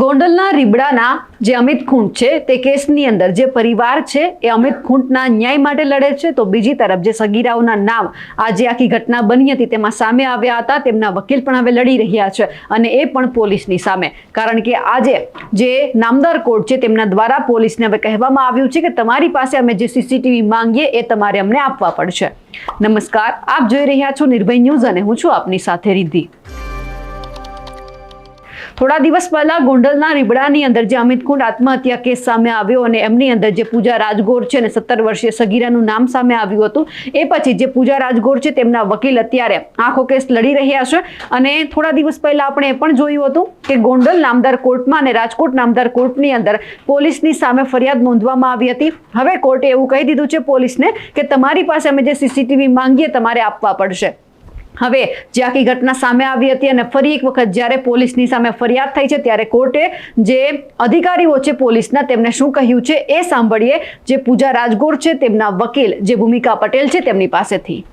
ગોંડલના રીબડાના જે અમિત ખૂંટ છે, તે કેસની અંદર જે પરિવાર છે, એ અમિત ખૂંટના ન્યાય માટે લડે છે. તો બીજી તરફ જે સગીરાઓના નામ આ જે આખી ઘટના બની હતી, તેમાં સામે આવ્યા હતા, તેમના વકીલ પણ હવે લડી રહ્યા છે અને એ પણ પોલીસની સામે. કારણ કે આજે જે નામદાર કોર્ટ છે, તેમના દ્વારા પોલીસને હવે કહેવામાં આવ્યું છે કે તમારી પાસે અમે જે સીસીટીવી માંગીએ, એ તમારે અમને આપવા પડશે. નમસ્કાર, આપ જોઈ રહ્યા છો નિર્ભય ન્યૂઝ અને હું છું આપની સાથે રિદ્ધિ. થોડા દિવસ પહેલા ગોંડલના રીબડાની અંદર જે અમિત કુંડ આત્મહત્યા કેસ સામે આવ્યો અને એમની અંદર જે પૂજા રાજગોર છે અને સત્તર વર્ષીય સગીરાનું નામ સામે આવ્યું હતું, એ પછી જે પૂજા રાજગોર છે તેમના વકીલ અત્યારે આખો કેસ લડી રહ્યા છે. અને થોડા દિવસ પહેલા આપણે એ પણ જોયું હતું કે ગોંડલ નામદાર કોર્ટમાં અને રાજકોટ નામદાર કોર્ટની અંદર પોલીસની સામે ફરિયાદ નોંધવામાં આવી હતી. હવે કોર્ટે એવું કહી દીધું છે પોલીસને કે તમારી પાસે અમે જે સીસીટીવી માંગીએ, તમારે આપવા પડશે. હવે જે આખી ઘટના સામે આવી હતી અને ફરી એક વખત જ્યારે પોલીસની સામે ફરિયાદ થઈ છે, ત્યારે કોર્ટે જે અધિકારીઓ છે પોલીસના તેમને શું કહ્યું છે એ સાંભળીએ. જે પૂજા રાજગોર છે, તેમના વકીલ જે ભૂમિકા પટેલ છે, તેમની પાસેથી.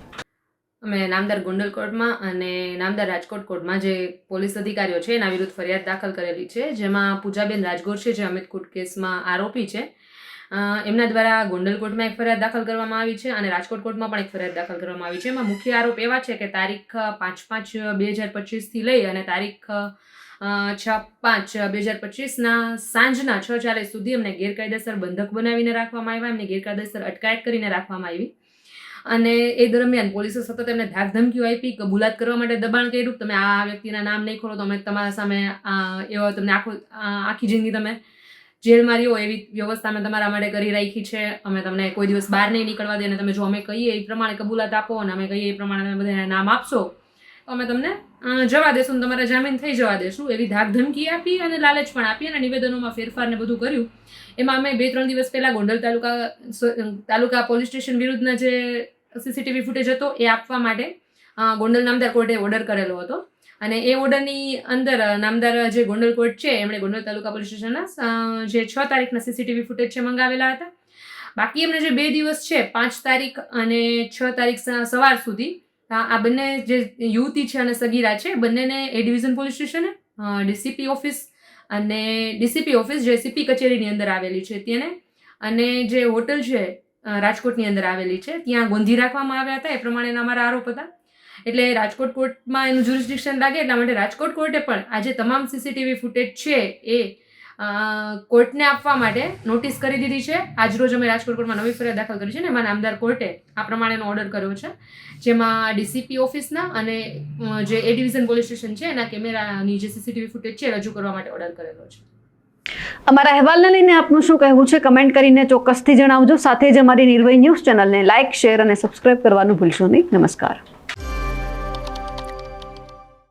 અમે નામદાર ગોંડલ કોર્ટમાં અને નામદાર રાજકોટ કોર્ટમાં જે પોલીસ અધિકારીઓ છે, એના વિરુદ્ધ ફરિયાદ દાખલ કરેલી છે, જેમાં પૂજાબેન રાજગોર છે, જે અમિત કુટ કેસમાં આરોપી છે. એમના દ્વારા ગોંડલ કોર્ટમાં એક ફરિયાદ દાખલ કરવામાં આવી છે અને રાજકોટ કોર્ટમાં પણ એક ફરિયાદ દાખલ કરવામાં આવી છે. એમાં મુખ્ય આરોપ એવા છે કે તારીખ પાંચ પાંચ બે હજાર પચીસથી લઈ અને તારીખ છ પાંચ બે હજાર પચીસના સાંજના છ ચાલીસ સુધી એમને ગેરકાયદેસર બંધક બનાવીને રાખવામાં આવ્યા. એમને ગેરકાયદેસર અટકાયત કરીને રાખવામાં આવી. અને એ દરમિયાન પોલીસે સતત એમને ધાકધમકીઓ આપી કબૂલાત કરવા માટે દબાણ કર્યું. તમે આ વ્યક્તિના નામ નહીં ખોલો તો અમે તમારા સામે એવો તમને આખો આખી જિંદગી તમે જેલમાં રહ્યો, એવી વ્યવસ્થા અમે તમારા માટે કરી રાખી છે. અમે તમને કોઈ દિવસ બહાર નહીં નીકળવા દે અને તમે જો અમે કહીએ એ પ્રમાણે કબૂલાત આપો અને અમે કહીએ એ પ્રમાણે તમે બધાને નામ આપશો, તો અમે તમને જવા દેશું તમારા જામીન થઈ જવા દેશું. એવી ધાક ધમકી આપી અને લાલચ પણ આપી અને નિવેદનોમાં ફેરફાર ને બધું કર્યું. એમાં અમે બે ત્રણ દિવસ પહેલાં ગોંડલ તાલુકા તાલુકા પોલીસ સ્ટેશન વિરુદ્ધના જે સીસીટીવી ફૂટેજ હતો, એ આપવા માટે ગોંડલ નામદાર કોર્ટે ઓર્ડર કરેલો હતો. અને એ ઓર્ડરની અંદર નામદાર જે ગોંડલ કોર્ટ છે, એમણે ગોંડલ તાલુકા પોલીસ સ્ટેશનના જે છ તારીખના સીસીટીવી ફૂટેજ છે, મંગાવેલા હતા. બાકી એમને જે બે દિવસ છે, પાંચ તારીખ અને છ તારીખ સવાર સુધી આ આ બંને જે યુવતી છે અને સગીરા છે, બંનેને એ ડિવિઝન પોલીસ સ્ટેશને ડીસીપી ઓફિસ અને ડીસીપી ઓફિસ જે સીપી કચેરીની અંદર આવેલી છે તેને. અને જે હોટલ છે રાજકોટની અંદર આવેલી છે, ત્યાં ગોંધી રાખવામાં આવ્યા હતા, એ પ્રમાણેના અમારા આરોપ હતા. એટલે રાજકોટ કોર્ટમાં એનું જ્યુરિસ્ડિક્શન લાગે, એટલા માટે રાજકોટ કોર્ટે પણ આજે તમામ સીસીટીવી ફૂટેજ છે એ કોર્ટને આપવા માટે નોટિસ કરી દીધી છે. આજરોજ અમે રાજકોટ કોર્ટમાં નવી ફરિયાદ દાખલ કરી છે ને એમાં નામદાર કોર્ટે આ પ્રમાણેનો ઓર્ડર કર્યો છે. જેમાં ડીસીપી ઓફિસના અને જે એ ડિવિઝન પોલીસ સ્ટેશન છે, એના કેમેરાની જે સીસીટીવી ફૂટેજ છે રજૂ કરવા માટે ઓર્ડર કરેલો છે. અમારા અહેવાલને લઈને આપનું શું કહેવું છે? કમેન્ટ કરીને ચોક્કસથી જણાવજો. સાથે જ અમારી નિર્ભય ન્યૂઝ ચેનલને લાઇક શેર અને સબસ્ક્રાઇબ કરવાનું ભૂલશો નહીં. નમસ્કાર.